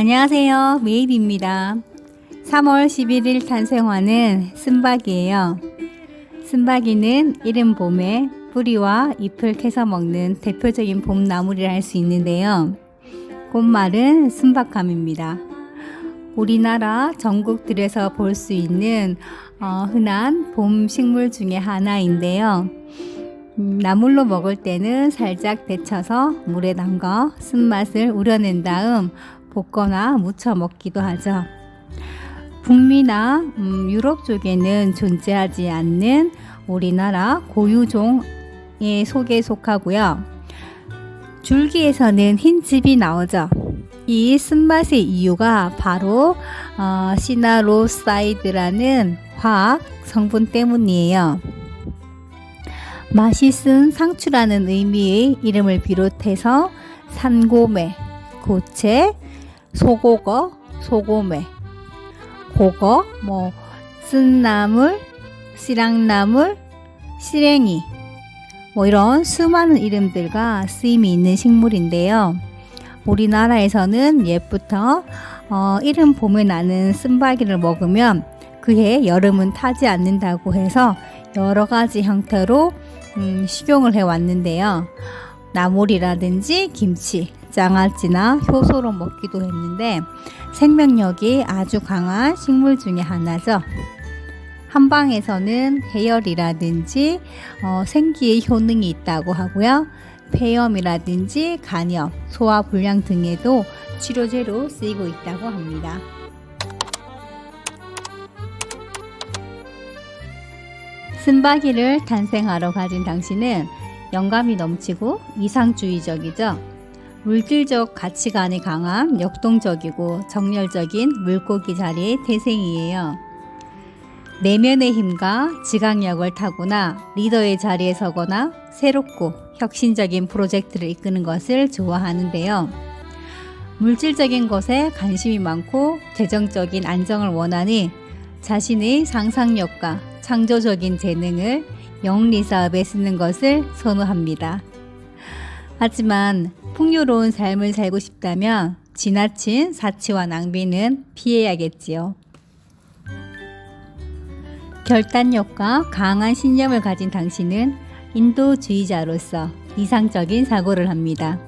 안녕하세요. 메이비입니다. 3월 11일 탄생화는 쓴박이에요. 쓴박이는 이른 봄에 뿌리와 잎을 캐서 먹는 대표적인 봄나물이라 할 수 있는데요. 꽃말은 순박함입니다. 우리나라 전국들에서 볼 수 있는 어, 흔한 봄 식물 중에 하나인데요. 음, 나물로 먹을 때는 살짝 데쳐서 물에 담가 쓴맛을 우려낸 다음 볶거나 무쳐 먹기도 하죠. 북미나 음, 유럽 쪽에는 존재하지 않는 우리나라 고유종의 속에 속하고요. 줄기에서는 흰즙이 나오죠. 이 쓴맛의 이유가 바로 어, 시나로사이드라는 화학 성분 때문이에요. 맛있은 상추라는 의미의 이름을 비롯해서 산고매, 고체, 소고거, 소고매, 고거, 뭐 쓴나물, 씨랑나물, 시랭이 뭐 이런 수많은 이름들과 쓰임이 있는 식물인데요. 우리나라에서는 옛부터 어, 이름 봄에 나는 쓴바기를 먹으면 그해 여름은 타지 않는다고 해서 여러 가지 형태로 음, 식용을 해왔는데요. 나물이라든지 김치, 장아찌나 효소로 먹기도 했는데 생명력이 아주 강한 식물 중에 하나죠. 한방에서는 해열이라든지 어, 생기의 효능이 있다고 하고요. 폐염이라든지 간염, 소화불량 등에도 치료제로 쓰이고 있다고 합니다. 쓴바기를 탄생하러 가진 당신은 영감이 넘치고 이상주의적이죠. 물질적 가치관이 강한 역동적이고 정열적인 물고기 자리의 태생이에요. 내면의 힘과 지각력을 타고나 리더의 자리에 서거나 새롭고 혁신적인 프로젝트를 이끄는 것을 좋아하는데요. 물질적인 것에 관심이 많고 재정적인 안정을 원하니 자신의 상상력과 창조적인 재능을 영리 사업에 쓰는 것을 선호합니다. 하지만 풍요로운 삶을 살고 싶다면 지나친 사치와 낭비는 피해야겠지요. 결단력과 강한 신념을 가진 당신은 인도주의자로서 이상적인 사고를 합니다.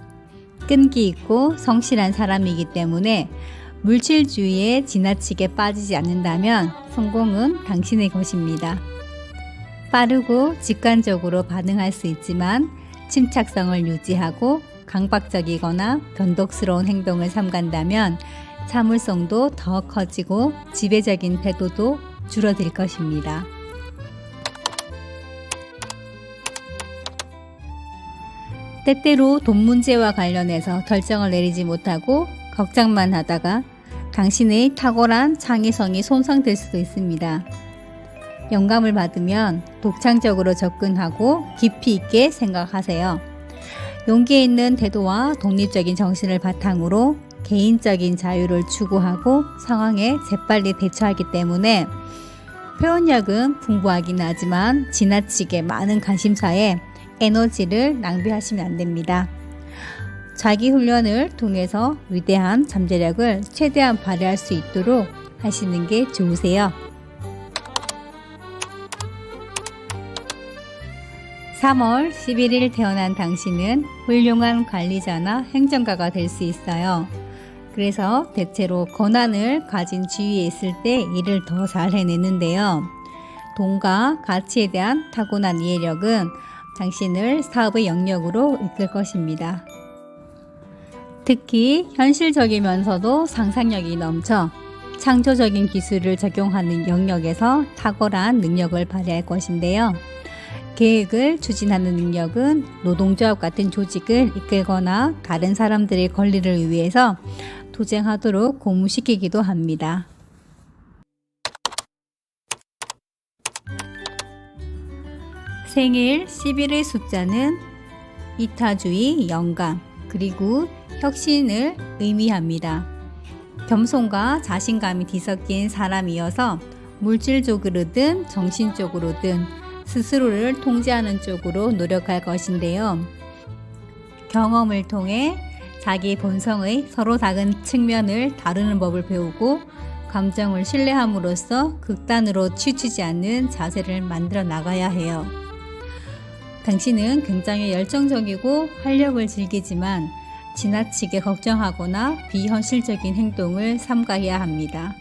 끈기 있고 성실한 사람이기 때문에 물질주의에 지나치게 빠지지 않는다면 성공은 당신의 것입니다. 빠르고 직관적으로 반응할 수 있지만 침착성을 유지하고 강박적이거나 변덕스러운 행동을 삼간다면 참을성도 더 커지고 지배적인 태도도 줄어들 것입니다. 때때로 돈 문제와 관련해서 결정을 내리지 못하고 걱정만 하다가 당신의 탁월한 창의성이 손상될 수도 있습니다. 영감을 받으면 독창적으로 접근하고 깊이 있게 생각하세요. 용기 있는 태도와 독립적인 정신을 바탕으로 개인적인 자유를 추구하고 상황에 재빨리 대처하기 때문에 표현력은 풍부하긴 하지만 지나치게 많은 관심사에 에너지를 낭비하시면 안 됩니다. 자기 훈련을 통해서 위대한 잠재력을 최대한 발휘할 수 있도록 하시는 게 좋으세요. 3월 11일 태어난 당신은 훌륭한 관리자나 행정가가 될 수 있어요. 그래서 대체로 권한을 가진 지위에 있을 때 일을 더 잘 해내는데요. 돈과 가치에 대한 타고난 이해력은 당신을 사업의 영역으로 이끌 것입니다. 특히 현실적이면서도 상상력이 넘쳐 창조적인 기술을 적용하는 영역에서 탁월한 능력을 발휘할 것인데요. 계획을 추진하는 능력은 노동조합 같은 조직을 이끌거나 다른 사람들의 권리를 위해서 도쟁하도록 고무시키기도 합니다. 생일 10일의 숫자는 이타주의, 영감, 그리고 혁신을 의미합니다. 겸손과 자신감이 뒤섞인 사람이어서 물질적으로든 정신적으로든 스스로를 통제하는 쪽으로 노력할 것인데요. 경험을 통해 자기 본성의 서로 다른 측면을 다루는 법을 배우고 감정을 신뢰함으로써 극단으로 치우치지 않는 자세를 만들어 나가야 해요. 당신은 굉장히 열정적이고 활력을 즐기지만 지나치게 걱정하거나 비현실적인 행동을 삼가해야 합니다.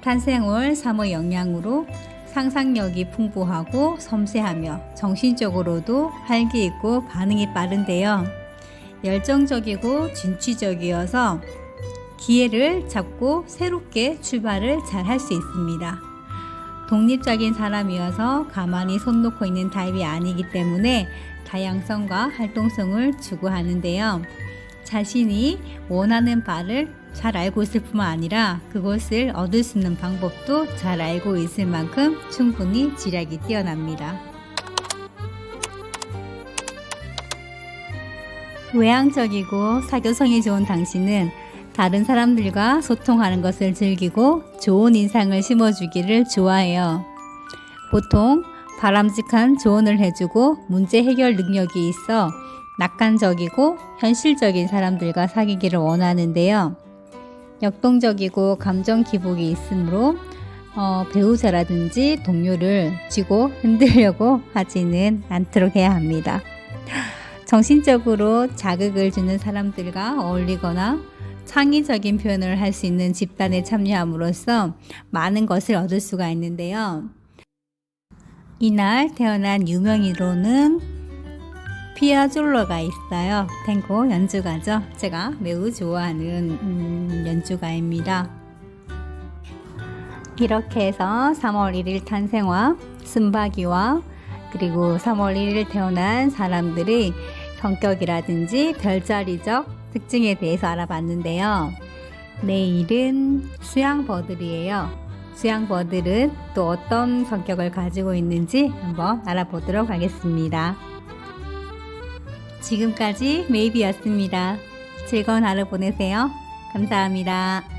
탄생월 3의 영향으로 상상력이 풍부하고 섬세하며 정신적으로도 활기 있고 반응이 빠른데요. 열정적이고 진취적이어서 기회를 잡고 새롭게 출발을 잘 할 수 있습니다. 독립적인 사람이어서 가만히 손 놓고 있는 타입이 아니기 때문에 다양성과 활동성을 추구하는데요. 자신이 원하는 바를 잘 알고 있을 뿐만 아니라 그것을 얻을 수 있는 방법도 잘 알고 있을 만큼 충분히 지략이 뛰어납니다. 외향적이고 사교성이 좋은 당신은 다른 사람들과 소통하는 것을 즐기고 좋은 인상을 심어주기를 좋아해요. 보통 바람직한 조언을 해주고 문제 해결 능력이 있어 낙관적이고 현실적인 사람들과 사귀기를 원하는데요. 역동적이고 감정 기복이 있으므로 어, 배우자라든지 동료를 쥐고 흔들려고 하지는 않도록 해야 합니다. 정신적으로 자극을 주는 사람들과 어울리거나 창의적인 표현을 할 수 있는 집단에 참여함으로써 많은 것을 얻을 수가 있는데요. 이날 태어난 유명인으로는 피아졸로가 있어요. 탱고 연주가죠. 제가 매우 좋아하는 음, 연주가입니다. 이렇게 해서 3월 1일 탄생화, 순박이와 그리고 3월 1일 태어난 사람들의 성격이라든지 별자리적 특징에 대해서 알아봤는데요. 내일은 수양버들이에요. 수양버들은 또 어떤 성격을 가지고 있는지 한번 알아보도록 하겠습니다. 지금까지 메이비였습니다. 즐거운 하루 보내세요. 감사합니다.